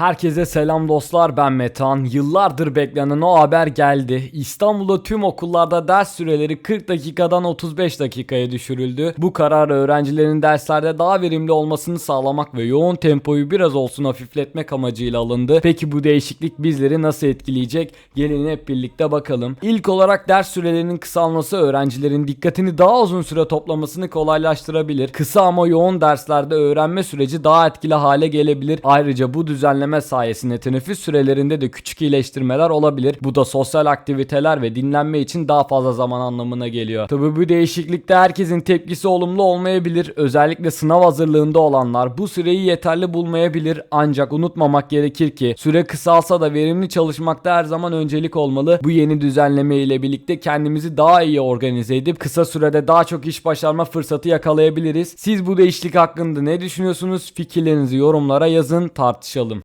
Herkese selam dostlar ben Metan. Yıllardır beklenen o haber geldi. İstanbul'da tüm okullarda ders süreleri 40 dakikadan 35 dakikaya düşürüldü. Bu karar öğrencilerin derslerde daha verimli olmasını sağlamak ve yoğun tempoyu biraz olsun hafifletmek amacıyla alındı. Peki bu değişiklik bizleri nasıl etkileyecek? Gelin hep birlikte bakalım. İlk olarak ders sürelerinin kısalması öğrencilerin dikkatini daha uzun süre toplamasını kolaylaştırabilir. Kısa ama yoğun derslerde öğrenme süreci daha etkili hale gelebilir. Ayrıca bu düzenleme sayesinde teneffüs sürelerinde de küçük iyileştirmeler olabilir. Bu da sosyal aktiviteler ve dinlenme için daha fazla zaman anlamına geliyor. Tabi bu değişiklikte herkesin tepkisi olumlu olmayabilir. Özellikle sınav hazırlığında olanlar bu süreyi yeterli bulmayabilir. Ancak unutmamak gerekir ki süre kısalsa da verimli çalışmakta her zaman öncelik olmalı. Bu yeni düzenleme ile birlikte kendimizi daha iyi organize edip kısa sürede daha çok iş başarma fırsatı yakalayabiliriz. Siz bu değişiklik hakkında ne düşünüyorsunuz? Fikirlerinizi yorumlara yazın tartışalım.